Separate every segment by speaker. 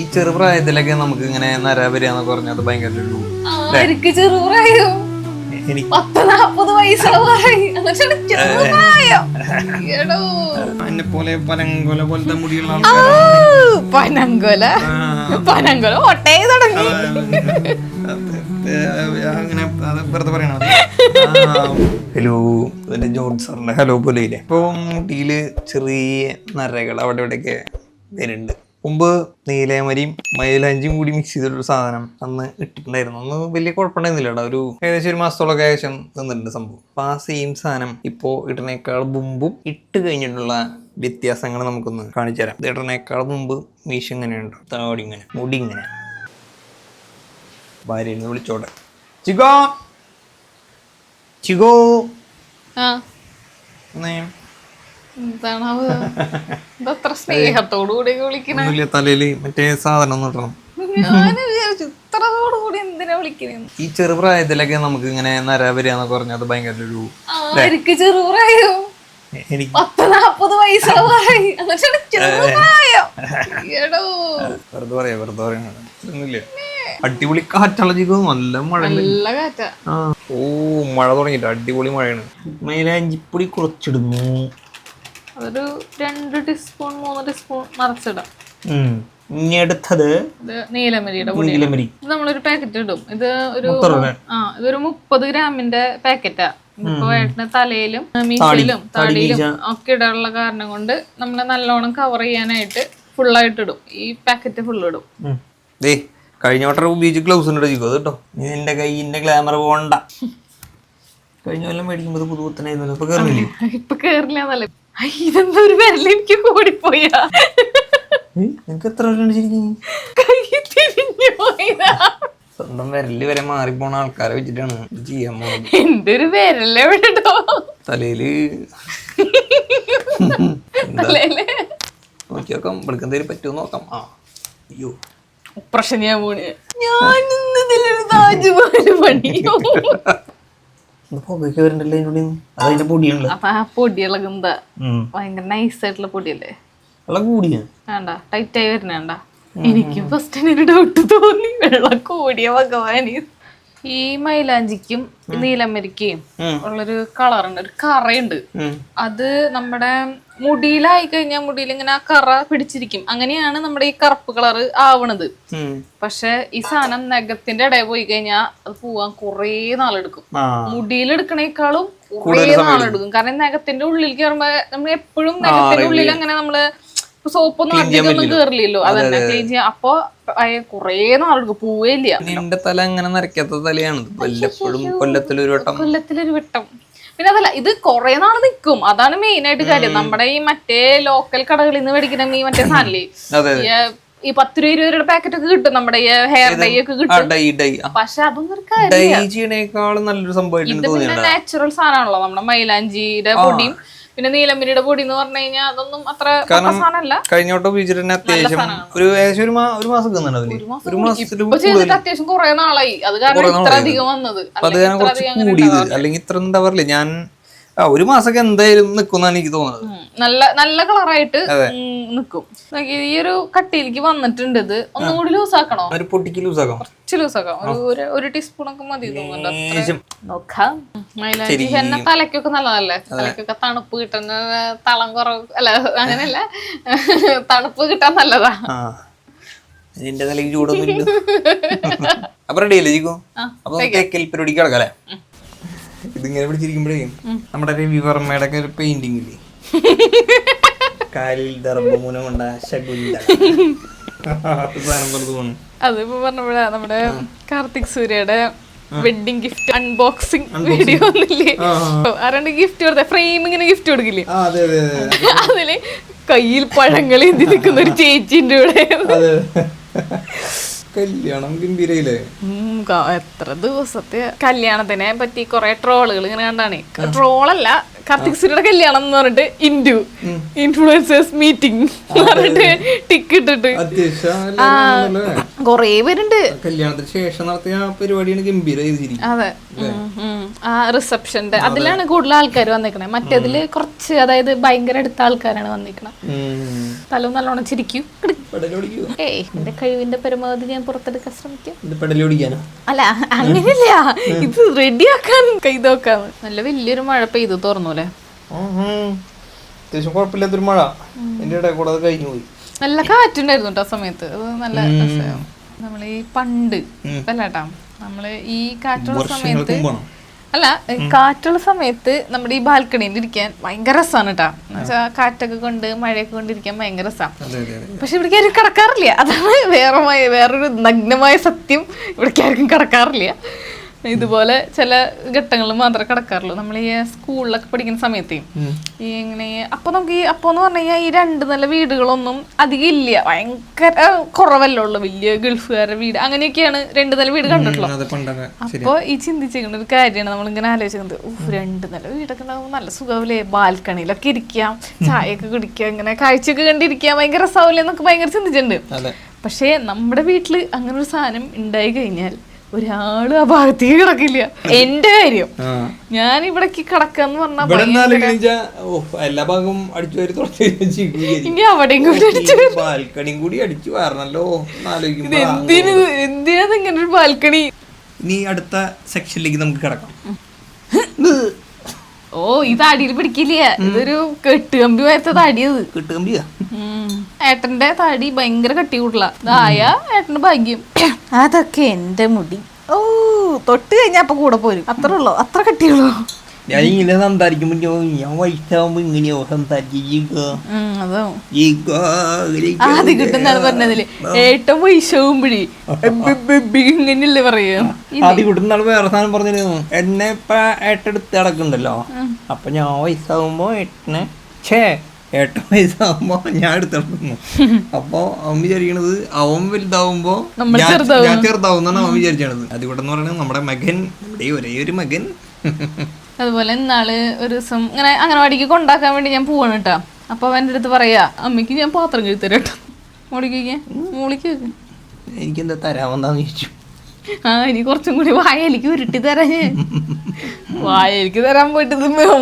Speaker 1: ഈ ചെറുപ്രായത്തിലൊക്കെ നമുക്ക് ഇങ്ങനെ നര വരിക എന്നൊക്കെ പറഞ്ഞാൽ അത് ഭയങ്കര ഒരു
Speaker 2: ചെറുപ്രായോ.
Speaker 1: എനിക്ക്
Speaker 2: പത്ത് നാപ്പത് വയസ്സായി
Speaker 1: എന്നെ പോലെ പനങ്കൊല പോലത്തെ മുടിയുള്ള
Speaker 2: പനങ്കൊല പനങ്കൊല ഒട്ടേ തുടങ്ങി.
Speaker 1: അങ്ങനെ വെറുതെ പറയണ? ഹലോ എന്റെ ജോൺ സാറിന്റെ ഹലോ പോലെയില്ലേ? ഇപ്പൊ മുടിയിൽ ചെറിയ നരകൾ അവിടെ ഇവിടെയൊക്കെ വരുന്നുണ്ട്. മുമ്പ് നീലയമരിയും മൈലാഞ്ചിയും കൂടി മിക്സ് ചെയ്തിട്ടൊരു സാധനം അന്ന് ഇട്ടിട്ടുണ്ടായിരുന്നു. അന്ന് വലിയ കുഴപ്പമുണ്ടായിരുന്നില്ല ഒരു ഏകദേശം ഒരു മാസത്തോളൊക്കെ ഏകദേശം നിന്നിട്ടുണ്ട് സംഭവം. അപ്പൊ ആ സെയിം സാധനം ഇപ്പോ ഇടനേക്കാൾ മുമ്പും ഇട്ട് കഴിഞ്ഞിട്ടുള്ള വ്യത്യാസങ്ങൾ നമുക്കൊന്ന് കാണിച്ചു തരാം. ഇടനേക്കാൾ മുമ്പ് മീശ ഇങ്ങനെയുണ്ട് താടി ഇങ്ങനെ മുടി ഇങ്ങനെ. ഭാര്യ വിളിച്ചോട്ടെ. ചിഗോ? ചിഗോ?
Speaker 2: ആ.
Speaker 1: തലയിൽ മറ്റേ സാധനം ഈ ചെറുപ്രായത്തിലൊക്കെ നമുക്ക് ഇങ്ങനെ നര വരിക എന്നൊക്കെ പറഞ്ഞാൽ അത് ഭയങ്കര ഒരു അടിപൊളി കാറ്റുള്ള ജീവിതം നല്ല മഴ
Speaker 2: നല്ല കാറ്റാ.
Speaker 1: ഓ മഴ തുടങ്ങിട്ട് അടിപൊളി മഴയാണ്. മൈലാഞ്ചിപ്പൊടി കുറച്ചിടുന്നു.
Speaker 2: അതൊരു രണ്ട് ടീസ്പൂൺ മൂന്ന് ടീസ്പൂൺ.
Speaker 1: ഇനി അടുത്തത്
Speaker 2: നീലമരിയുടെ പൊടി
Speaker 1: നീലമരി.
Speaker 2: ഇത് നമ്മളൊരു പാക്കറ്റ് ഇടും. ഇത് ഒരു ആ ഇതൊരു മുപ്പത് ഗ്രാമിന്റെ പാക്കറ്റാ ഇപ്പൊ ഏട്ടന് തലയിലും മീശയിലും താടിയിലും ഒക്കെ ഇടാനുള്ള കാരണം കൊണ്ട് നമ്മളെ നല്ലോണം കവർ ചെയ്യാനായിട്ട് ഫുള്ളായിട്ട് ഇടും. ഈ പാക്കറ്റ് ഫുൾ ഇടും.
Speaker 1: കഴിഞ്ഞ വട്ടം ഉപയോഗിച്ച് ഗ്ലൗസ് ഉണ്ട് കേട്ടോ നിന്റെ കൈയിന്റെ ഗ്ലാമർ പോണ്ട. കഴിഞ്ഞ കൊല്ലം മേടിക്കുമ്പോൾ പുതുപുത്തനായിരുന്നല്ലോ ഇപ്പൊ കേറില്ല
Speaker 2: ഇപ്പൊ കേറില്ല എന്നല്ലേ. ഇതെന്താ ഒരു വിരൽ എനിക്ക് കൂടിപ്പോയാ?
Speaker 1: നിനക്ക് എത്ര
Speaker 2: കൈ തിരിഞ്ഞു പോയതാ.
Speaker 1: സ്വന്തം വിരൽ വരെ മാറിപ്പോണ ആൾക്കാരെ വെച്ചിട്ടാണ് ചെയ്യാൻ പോകുന്നത്.
Speaker 2: എന്റെ ഒരു വിരൽ എവിടെടോ
Speaker 1: തലയിൽ.
Speaker 2: തലയിൽ
Speaker 1: നോക്കി നോക്കാം ഇവിടേക്ക് എന്തെങ്കിലും പറ്റുമോ നോക്കാം. ആ അയ്യോ.
Speaker 2: പ്രശ്നം ഞാൻ പോണ്. ഞാൻ ഇന്നതിലൊരു താജ്മഹൽ പണിയോ?
Speaker 1: ഇത് പുകയ്ക്ക് വരണ്ടല്ലോ അതിനുള്ളിൽ നിന്ന് അത് അതിന്റെ പൊടിയാണല്ലോ
Speaker 2: അപ്പൊ ആ പൊടി ഇളകുന്നതാ
Speaker 1: ഉം.
Speaker 2: ഭയങ്കര നൈസ് ആയിട്ടുള്ള പൊടിയല്ലേ?
Speaker 1: വെള്ളം കൂടിയാ.
Speaker 2: വേണ്ട ടൈറ്റായി വരുന്നേണ്ട എനിക്കും ഫസ്റ്റ് ഒരു ഡൗട്ട് തോന്നി. വെള്ളം കൂടിയ ഭഗവാന്. ഈ മൈലാഞ്ചിക്കും നീലമരിക്കും ഉള്ളൊരു കളറുണ്ട് ഒരു കറയുണ്ട്. അത് നമ്മുടെ മുടിയിലായി കഴിഞ്ഞാൽ മുടിയിൽ ഇങ്ങനെ ആ കറ പിടിച്ചിരിക്കും. അങ്ങനെയാണ് നമ്മുടെ ഈ കറുപ്പ് കളർ ആവണത്. പക്ഷെ ഈ സാധനം നഖത്തിന്റെ ഇടയിൽ പോയി കഴിഞ്ഞാൽ അത് പോവാൻ കുറേ നാളെടുക്കും. മുടിയിലെടുക്കണേക്കാളും കുറേ നാളെടുക്കും. കാരണം നഖത്തിന്റെ ഉള്ളിൽ കയറുമ്പോ നമ്മൾ എപ്പോഴും നഖത്തിന്റെ ഉള്ളിൽ അങ്ങനെ നമ്മൾ സോപ്പൊന്നും അധികം ഒന്നും കേറില്ലല്ലോ. അതന്നെ ക്ലീൻ ചെയ്യാൻ അപ്പൊ കൊറേ നാളെടുക്കും പോവേയില്ല.
Speaker 1: നിന്റെ തല അങ്ങനെ നിറയ്ക്കാത്ത തലയാണ്. വല്ലപ്പോഴും കൊല്ലത്തിലൊരു വട്ടം.
Speaker 2: കൊല്ലത്തിലൊരു വട്ടം. പിന്നെ അതല്ല ഇത് കുറേ നാൾ നിൽക്കും അതാണ് മെയിൻ ആയിട്ട് കാര്യം. നമ്മുടെ ഈ മറ്റേ ലോക്കൽ കടകളിൽ നിന്ന് മേടിക്കുന്ന ഈ മറ്റേ സാധനല്ലേ? ഈ, പത്ത് രൂപ ഇരുപത് രൂപയുടെ പാക്കറ്റ് ഒക്കെ കിട്ടും. നമ്മുടെ ഈ ഹെയർ ഡൈ ഒക്കെ കിട്ടും. പക്ഷെ അതൊന്നും
Speaker 1: നല്ലൊരു സംഭവം
Speaker 2: ഇത് പിന്നെ നാച്ചുറൽ സാധനമാണല്ലോ. നമ്മുടെ മൈലാഞ്ചിയുടെ പൊടിയും പിന്നെ നീലമ്പരിയുടെ പൊടി എന്ന് പറഞ്ഞു കഴിഞ്ഞാൽ അതൊന്നും അത്ര സാധനമല്ല.
Speaker 1: കഴിഞ്ഞോട്ട് ഉപയോഗിച്ചിട്ട് തന്നെ അത്യാവശ്യം ഒരു ഏകദേശം ഒരു ഒരു മാസം ഒരു മാസത്തിൽ
Speaker 2: അത്യാവശ്യം കുറെ നാളായി. അത് കാരണം ഇത്ര അധികം വന്നത്.
Speaker 1: അപ്പൊ അത് കാരണം കുറച്ച് കൂടിയത്. അല്ലെങ്കിൽ ഇത്ര എന്താ പറയില്ല ഞാൻ ആ ഒരു മാസമൊക്കെ എന്തായാലും നിക്കുന്നാണ് എനിക്ക് തോന്നുന്നത്.
Speaker 2: നല്ല നല്ല കളറായിട്ട് നിക്കും. ഈ ഒരു കട്ടിയിലേക്ക് വന്നിട്ടുണ്ട് ഇത്. ഒന്നുകൂടി ലൂസ് ആക്കണോ
Speaker 1: ഒരു പൊട്ടിക്ക് ലൂസ് ആക്കാം
Speaker 2: കുറച്ച് ലൂസ് ആക്കാം ഒരു ഒരു- ടീസ്പൂൺ ഒക്കെ മതി. നോക്കാം. എന്നെ തലയ്ക്കൊക്കെ നല്ലതല്ലേ? തലയ്ക്കൊക്കെ തണുപ്പ് കിട്ടുന്ന തളം കുറവ് അല്ല അങ്ങനെയല്ല. തണുപ്പ് കിട്ടാൻ നല്ലതാ.
Speaker 1: ആ. എന്റെ തലയ്ക്ക് ചൂടൊന്നും അപ്പൊ റെഡി അല്ലേ ജിക്കോ അപ്പൊ തേക്കൽ പരിപാടിക്ക് കിടക്കല്ലേ ഇതിങ്ങനെ പിടിച്ചിരിക്കുമ്പോഴേ നമ്മുടെ രവി വർമ്മയുടെ ഒക്കെ ഒരു പെയിന്റിംഗ് ഇല്ലേ? കാലിൽ ദർഭമൂലം കൊണ്ട ശകുന്ത
Speaker 2: അതിപ്പോ പറഞ്ഞപ്പോഴാ നമ്മുടെ കാർത്തിക് സൂര്യയുടെ വെഡിങ് ഗിഫ്റ്റ് അൺബോക്സിംഗ് വീഡിയോ ഒന്നില്ലേ ആരാണ്ട് ഗിഫ്റ്റ് കൊടുത്ത. ഫ്രെയിമിങ്ങിന് ഗിഫ്റ്റ് കൊടുക്കില്ലേ? അതിൽ കയ്യിൽ പഴങ്ങൾ എന്തി നിൽക്കുന്ന ഒരു ചേച്ചിന്റെ
Speaker 1: അതെ. കല്യാണം ഗംഭീരയില്ലേ?
Speaker 2: എത്ര ദിവസത്തെ കല്യാണത്തിനെ പറ്റി കുറെ ട്രോളുകൾ ഇങ്ങനെ കണ്ടാണ്. ട്രോളല്ല കാർത്തിക് സുരയുടെ കല്യാണം എന്ന് പറഞ്ഞിട്ട് ഇൻഡു ഇൻഫ്ലുവൻസേഴ്സ് മീറ്റിംഗ് പറഞ്ഞിട്ട് ടിക്ക് ഇട്ടിട്ട്. കൊറേ പേരുണ്ട്.
Speaker 1: കല്യാണത്തിന് ശേഷം നടത്തിയ പരിപാടിയാണ് ഗംഭീര
Speaker 2: അതെ. ആ റിസപ്ഷന്റെ അതിലാണ് കൂടുതൽ ആൾക്കാർ വന്നിക്കണേ. മറ്റേതിൽ കുറച്ച് അതായത് ഭയങ്കര അടുത്ത ആൾക്കാരാണ് വന്നിക്കണേ. തലവും നല്ലോണം ചിരിക്കും. ഏയ് എന്റെ കഴിവിന്റെ പരമാവധി ഞാൻ പുറത്തെടുക്കാൻ ശ്രമിക്കാം. അല്ല അങ്ങനെയല്ല. ഇത് റെഡിയാക്കാൻ കൈതോക്കാന്ന് നല്ല വലിയൊരു മഴ പെയ്തു തുറന്നൂലെ
Speaker 1: അത്യാവശ്യം കുഴപ്പമില്ലാത്തൊരു മഴ. എന്റെ ഇടയിൽ കൂടെ അത് കഴിഞ്ഞു പോയി.
Speaker 2: നല്ല കാറ്റുണ്ടായിരുന്നു കേട്ടോ ആ സമയത്ത്. അത് നല്ല രസമായിരുന്നു നമ്മൾ ഈ പണ്ട് അല്ലാട്ടാ നമ്മൾ ഈ കാറ്റുള്ള സമയത്ത് അല്ല കാറ്റുള്ള സമയത്ത് നമ്മുടെ ഈ ബാൽക്കണിയിൽ ഇരിക്കാൻ ഭയങ്കര രസമാണ് കേട്ടാ എന്നുവെച്ചാൽ കാറ്റൊക്കെ കൊണ്ട് മഴയൊക്കെ കൊണ്ടിരിക്കാൻ ഭയങ്കര രസമാണ് പക്ഷെ ഇവിടേക്ക് ആരും കിടക്കാറില്ല. അതാണ് വേറെ വേറൊരു നഗ്നമായ സത്യം. ഇവിടേക്ക് ആർക്കും കിടക്കാറില്ല. ഇതുപോലെ ചില ഘട്ടങ്ങളിൽ മാത്രമേ കിടക്കാറുള്ളൂ. നമ്മൾ ഈ സ്കൂളിലൊക്കെ പഠിക്കുന്ന സമയത്ത് ഈ ഇങ്ങനെ അപ്പൊ നമുക്ക് ഈ അപ്പൊ എന്ന് പറഞ്ഞു കഴിഞ്ഞാൽ ഈ രണ്ട് നല്ല വീടുകളൊന്നും അധികം ഇല്ല. ഭയങ്കര കുറവല്ലേ ഉള്ളു. വലിയ ഗൾഫുകാരുടെ വീട്. അങ്ങനെയൊക്കെയാണ് രണ്ട് നില വീട് കണ്ടിട്ടുള്ളൂ.
Speaker 1: അപ്പോൾ
Speaker 2: അപ്പൊ ഈ ചിന്തിച്ചിരിക്കുന്ന ഒരു കാര്യമാണ് നമ്മൾ ഇങ്ങനെ ആലോചിക്കുന്നത്. "ഉഫ്, രണ്ട് നില വീടൊക്കെ നല്ല സുഖമില്ലേ ബാൽക്കണിയിലൊക്കെ ഇരിക്കാം ചായയൊക്കെ കുടിക്കാം ഇങ്ങനെ കാഴ്ചയൊക്കെ കണ്ടിരിക്കാം. ഭയങ്കര രസാവില്ലേ എന്നൊക്കെ ഭയങ്കര ചിന്തിച്ചിട്ടുണ്ട്. പക്ഷേ നമ്മുടെ വീട്ടിൽ അങ്ങനെ ഒരു സാധനം ഉണ്ടായി കഴിഞ്ഞാൽ ഒരാളും ആ ഭാഗത്തേക്ക് കിടക്കില്ല. എന്റെ കാര്യം. ഞാൻ ഇവിടേക്ക് കിടക്കാന്ന് പറഞ്ഞാൽ
Speaker 1: ഇവിടെ ഓ എല്ലാ ഭാഗവും അടിച്ചു വാരി തുടച്ച്
Speaker 2: ഇനി അവിടെയും കൂടി അടിച്ചു
Speaker 1: ബാൽക്കണിയും കൂടി അടിച്ചു വാരണല്ലോ ആലോചിക്കുമ്പോ
Speaker 2: എന്തിനു എന്തിനാ ഇങ്ങനെ ഒരു ബാൽക്കണി?
Speaker 1: ഇനി അടുത്ത സെക്ഷനിലേക്ക് നമുക്ക് കിടക്കാം.
Speaker 2: ഓ ഇത് അടിയിൽ പിടിക്കില്ല. ഇതൊരു കെട്ടുകമ്പി വരത്തത് അടിയത്
Speaker 1: കെട്ടുകമ്പിയാ.
Speaker 2: ഏട്ടന്റെ തടി ഭയങ്കര കട്ടി കൂടുതല ഇതായ ഏട്ടന്റെ ഭാഗ്യം. അതൊക്കെ എന്റെ മുടി. ഓ തൊട്ട് കഴിഞ്ഞാ അപ്പൊ കൂടെ പോരും. അത്ര ഉള്ളോ അത്ര കട്ടിയുള്ളൂ.
Speaker 1: ഞാൻ ഇങ്ങനെ സംസാരിക്കുമ്പോ ഞാൻ- വയസ്സാവുമ്പോ ഇങ്ങനെയോ
Speaker 2: ആദ്യം കിട്ടുന്നാണ് പറഞ്ഞതിൽ. ഇങ്ങനെയല്ലേ പറയാ
Speaker 1: ആദ്യം കിട്ടുന്ന വേറെ സാധനം പറഞ്ഞിരുന്നു എന്നെ ഇപ്പൊ ഏട്ടെടുത്ത് കിടക്കുന്നുണ്ടല്ലോ അപ്പൊ ഞാൻ വയസ്സാവുമ്പോ ഏട്ടനെ ഛേ ഏട്ടൻ വയസ്സാകുമ്പോ ഞാൻ എടുത്ത് അപ്പോ അവൻ വിചാരിക്കണത് അവൻ വലുതാവുമ്പോ ഞാൻ
Speaker 2: ചെറുതാവും.
Speaker 1: ഞാൻ ചെറുതാവുന്നാണ് അവൻ വിചാരിച്ചത് അതിവിടെ എന്ന് പറയുന്നത് നമ്മുടെ മകൻ ഇവിടെ ഒരേ ഒരു മകൻ.
Speaker 2: അതുപോലെ ഇന്നാൾ ഒരു ദിവസം ഇങ്ങനെ അംഗനവാടിക്ക് കൊണ്ടാക്കാൻ വേണ്ടി ഞാൻ പോവാണ് കേട്ടാ. അപ്പൊ അവന്റെ അടുത്ത് പറയാ അമ്മയ്ക്ക് ഞാൻ പാത്രം കഴുത്തരാം കേട്ടോ. മോളിക്ക് മോളിക്ക്
Speaker 1: എനിക്കെന്താ തരാമെന്നാന്ന് ചോദിച്ചു.
Speaker 2: ആ ഇനി കുറച്ചും കൂടി വായലിക്ക് ഉരുട്ടി തരാൻ. വായ വായലിക്ക് തരാൻ പോയിട്ട്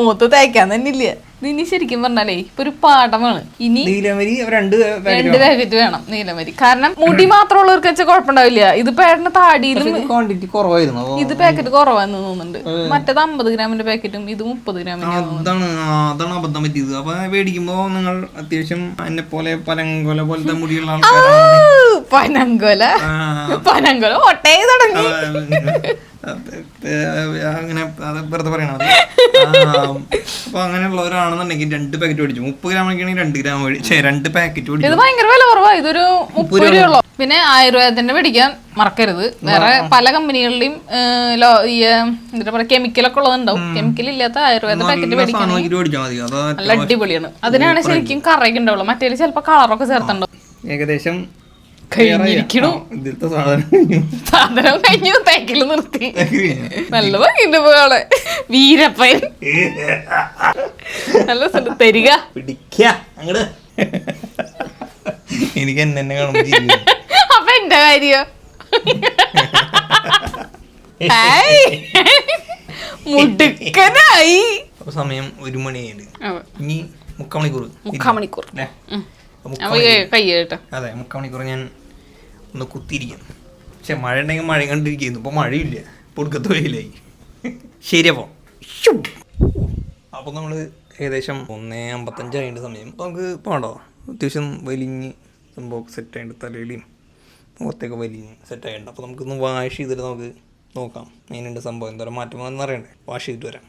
Speaker 2: മൂത്ത് തേക്കാൻ തന്നെ ഇല്ല. ഇനി ശരിക്കും പറഞ്ഞാലേ ഇപ്പൊ ഒരു പാഠമാണ്. ഇനി
Speaker 1: നീലമരി രണ്ട്
Speaker 2: രണ്ട് പാക്കറ്റ് വേണം നീലമരി. കാരണം മുടി മാത്രമുള്ളവർക്ക് വെച്ചാൽ കുഴപ്പമുണ്ടാവില്ല. ഇത് പേട്ടന്റെ താടിയിലും
Speaker 1: ക്വാണ്ടിറ്റി കുറവായിരുന്നു
Speaker 2: ഇത് പാക്കറ്റ് കുറവാന്ന് തോന്നുന്നുണ്ട്. മറ്റേത് അമ്പത് ഗ്രാമിന്റെ പാക്കറ്റും ഇത് മുപ്പത് ഗ്രാമിന്റെ
Speaker 1: അതാണ് അതാണ് അബദ്ധം പറ്റിയത്. അപ്പൊ മേടിക്കുമ്പോ നിങ്ങൾ അത്യാവശ്യം എന്നെ പോലെ പനങ്കോല പോലത്തെ മുടിയുള്ള ആൾക്കാരാണ്.
Speaker 2: പനങ്കോല. പനങ്കോല ഒട്ടേ തുടങ്ങി
Speaker 1: അങ്ങനെ അത് വെറുതെ പറയണത് അപ്പൊ അങ്ങനെയുള്ളവരാണെന്നുണ്ടെങ്കിൽ രണ്ട് പാക്കറ്റ് മേടിച്ചു. മുപ്പത് ഗ്രാം ആണെങ്കിൽ രണ്ട് ഗ്രാം മേടിച്ചു രണ്ട് പാക്കറ്റ്
Speaker 2: ഇത്
Speaker 1: മേടിച്ചു
Speaker 2: ഭയങ്കര വില കുറവാ. ഇതൊരു മുപ്പത് രൂപയുള്ളൂ. പിന്നെ ആയുർവേദത്തിന്റെ മേടിക്കാൻ മറക്കരുത്. വേറെ പല ഈ ഏഹ്, എന്താ പറയാ കെമിക്കലൊക്കെ ഉള്ളതുണ്ടാവും. കെമിക്കൽ ഇല്ലാത്ത ആയുർവേദ പാക്കറ്റ് മേടിക്കാൻ നല്ല അടിപൊളിയാണ്. അതിനാണ് ശരിക്കും കറയൊക്കെ ഉണ്ടാവുള്ളൂ. മറ്റേ ചിലപ്പോ കളറൊക്കെ ചേർത്തുണ്ടാവും.
Speaker 1: ഏകദേശം
Speaker 2: കഴിഞ്ഞിരിക്കണു.
Speaker 1: ഇതിലത്തെ സാധനം കഴിഞ്ഞു.
Speaker 2: സാധനം കഴിഞ്ഞു. തേക്കൽ നിർത്തി. നല്ല പോളെ വീരപ്പൻ. നല്ല സ്ഥലം തരിക.
Speaker 1: പിടിക്ക. അങ്ങട്. എനിക്ക് എന്നെ കാണുമ്പോ.
Speaker 2: അപ്പൊ എന്റെ കാര്യം. മുടുക്കനായി.
Speaker 1: സമയം ഒരു മണിയായിട്ട് ഇനി മുക്കാമണിക്കൂർ
Speaker 2: മുക്കാ മണിക്കൂർ.
Speaker 1: അല്ലേ മുക്കാ
Speaker 2: അപ്പൊ കൈ കേട്ടോ
Speaker 1: അതെ മുക്കാമണിക്കൂർ ഞാൻ ഒന്ന് കുത്തിരിക്കും പക്ഷെ മഴ ഉണ്ടെങ്കിൽ മഴ കണ്ടിരിക്കുന്നു. ഇപ്പൊ മഴയില്ല. പൊടുക്കത്ത് വെയിലായി. ശരി അപ്പോൾ അപ്പോൾ നമ്മൾ ഏകദേശം ഒന്നേ അമ്പത്തഞ്ചായിട്ട് സമയം. അപ്പോൾ നമുക്ക് പാടോ അത്യാവശ്യം വലിഞ്ഞ് സംഭവം സെറ്റ് ആയിട്ട് തലയിലും മുഖത്തൊക്കെ വലിഞ്ഞ് സെറ്റ് ആയിട്ടുണ്ട്. അപ്പോൾ നമുക്കൊന്ന് വാഷ് ചെയ്തിട്ട് നമുക്ക് നോക്കാം. അതിനുണ്ട് സംഭവം? എന്തോരം മാറ്റം വന്നു അറിയണ്ടേ? വാഷ് ചെയ്തിട്ട് വരാം.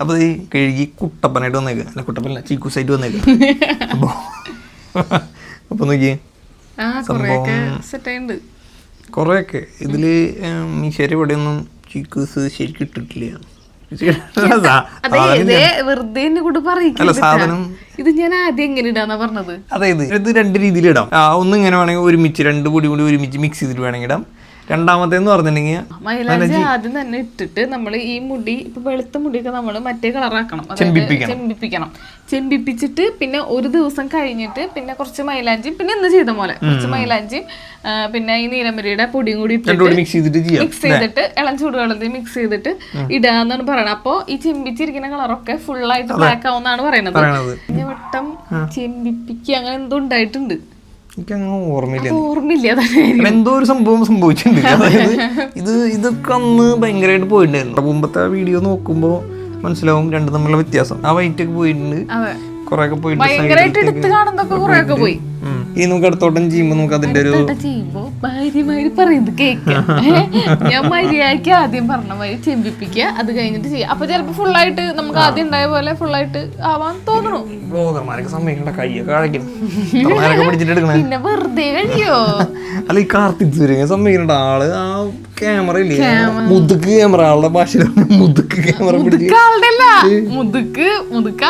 Speaker 1: അപ്പോൾ ഈ കഴുകി കുട്ടപ്പനായിട്ട് വന്നേക്കുക അല്ല കുട്ടപ്പനല്ല ചീക്കൂസായിട്ട് വന്നേക്കുക അപ്പോൾ അപ്പോൾ നോക്കിയേ.
Speaker 2: ആ കൊറേയൊക്കെ
Speaker 1: ഇതിൽ മീശേരി ഇവിടെയൊന്നും ചീക്കൂസ് ശരിക്കും ഇട്ടിട്ടില്ല.
Speaker 2: ഇതേ ഞാൻ ആദ്യം എങ്ങനെ ഇടാന്നാ പറഞ്ഞത്?
Speaker 1: അതായത് ഇത് രണ്ട് രീതിയിൽ ഇടാം. ഒന്ന് ഇങ്ങനെ വേണമെങ്കിൽ ഒരുമിച്ച് രണ്ട് പൊടി കൂടി ഒരുമിച്ച് മിക്സ് ചെയ്തിട്ട് വേണമെങ്കിൽ ഇടാം. രണ്ടാമത്തേന്ന് പറഞ്ഞിട്ടുണ്ടെങ്കിൽ
Speaker 2: മൈലാഞ്ചി ആദ്യം തന്നെ ഇട്ടിട്ട് നമ്മൾ ഈ മുടി ഇപ്പൊ വെളുത്ത മുടിയൊക്കെ നമ്മൾ മറ്റേ കളറാക്കണം.
Speaker 1: ചെമ്പിപ്പിക്കണം.
Speaker 2: ചെമ്പിപ്പിക്കണം. ചെമ്പിപ്പിച്ചിട്ട് പിന്നെ ഒരു ദിവസം കഴിഞ്ഞിട്ട് പിന്നെ കുറച്ച് മൈലാഞ്ചിയും പിന്നെ ഇന്ന് ചെയ്ത പോലെ. കുറച്ച് മൈലാഞ്ചിയും പിന്നെ ഈ നീലമരിയുടെ പൊടിയും കൂടി
Speaker 1: മിക്സ് ചെയ്തിട്ട്
Speaker 2: മിക്സ് ചെയ്തിട്ട് ഇളം ചൂടുവെള്ളത്തിൽ മിക്സ് ചെയ്തിട്ട് ഇടാന്നാണ് പറയുന്നത് അപ്പൊ ഈ ചെമ്പിച്ചിരിക്കുന്ന കളറൊക്കെ ഫുൾ ആയിട്ട് ബ്ലാക്ക് ആവുന്നാണ് പറയണത്. വട്ടം ചെമ്പിപ്പിക്കുക അങ്ങനെ എന്തോ ഉണ്ടായിട്ടുണ്ട്.
Speaker 1: ഓർമ്മയില്ല.
Speaker 2: ഓർമ്മയില്ല
Speaker 1: എന്തോ ഒരു സംഭവം സംഭവിച്ചിട്ടുണ്ട്. അതായത് ഇത് ഇതൊക്കെ അന്ന് ഭയങ്കരമായിട്ട് പോയിട്ടുണ്ടായിരുന്നു. മുമ്പത്തെ ആ വീഡിയോ നോക്കുമ്പോൾ മനസ്സിലാവും രണ്ടും തമ്മിലുള്ള വ്യത്യാസം. ആ വൈറ്റ് ഒക്കെ പോയിട്ടുണ്ട്.
Speaker 2: അതെ. പോയിട്ടുണ്ട് പോയി.
Speaker 1: ഇനി നമുക്ക് അടുത്തോട്ടം ചെയ്യുമ്പോ നമുക്ക് അതിന്റെ ഒരു
Speaker 2: ഞാൻ മര്യാദയ്ക്ക് ആദ്യം പറഞ്ഞ മാതിരി ചെമ്പിപ്പിക്കുക അത് കഴിഞ്ഞിട്ട് ചെയ്യാം. അപ്പൊ ചിലപ്പോ ഫുള്ളായിട്ട് നമുക്ക് ആദ്യം ഉണ്ടായ പോലെ ഫുള്ളായിട്ട് ആവാൻ തോന്നണു
Speaker 1: ബ്ലോഗർമാരൊക്കെ സമ്മതിക്കണ്ട കയ്യൊക്കെ അഴയ്ക്കും നേരൊക്കെ പിടിച്ചിട്ട് എടുക്കണേ.
Speaker 2: പിന്നെ വെറുതെ കഴിയോ?
Speaker 1: അല്ല ഈ കാർത്തിക് സൂര്യ സമ്മതിക്കണ്ട ആൾ ആ ക്യാമറ ഇല്ലേ? മുതുക്ക് ക്യാമറ ആളുടെ ഭാഷയിൽ മുതുക്ക് ക്യാമറ
Speaker 2: മുതുക്ക്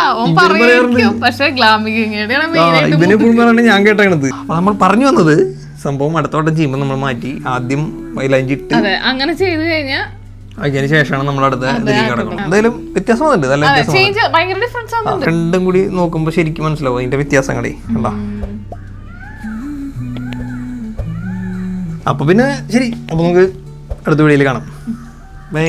Speaker 2: അവൻ പക്ഷെ
Speaker 1: എപ്പോഴും പറയണത് ഞാൻ കേട്ടത് നമ്മൾ പറഞ്ഞു വന്നത് സംഭവം അടുത്തോട്ടം ചെയ്യുമ്പോൾ നമ്മൾ മാറ്റി ആദ്യം മൈലാഞ്ചി ഇട്ട്
Speaker 2: അങ്ങനെ ചെയ്തു കഴിഞ്ഞാൽ
Speaker 1: അതിന് ശേഷമാണ് നമ്മൾ അടുത്ത ഇതിലേക്ക് കിടക്കുന്നത്. എന്തായാലും വ്യത്യാസം വന്നിട്ടുണ്ട്. നല്ല വ്യത്യാസം രണ്ടും കൂടി നോക്കുമ്പോൾ ശരിക്കും മനസ്സിലാവും അതിന്റെ വ്യത്യാസങ്ങളെ. അല്ല അപ്പൊ പിന്നെ ശരി. അപ്പൊ നമുക്ക് അടുത്ത വീഡിയോയിൽ കാണാം. ബൈ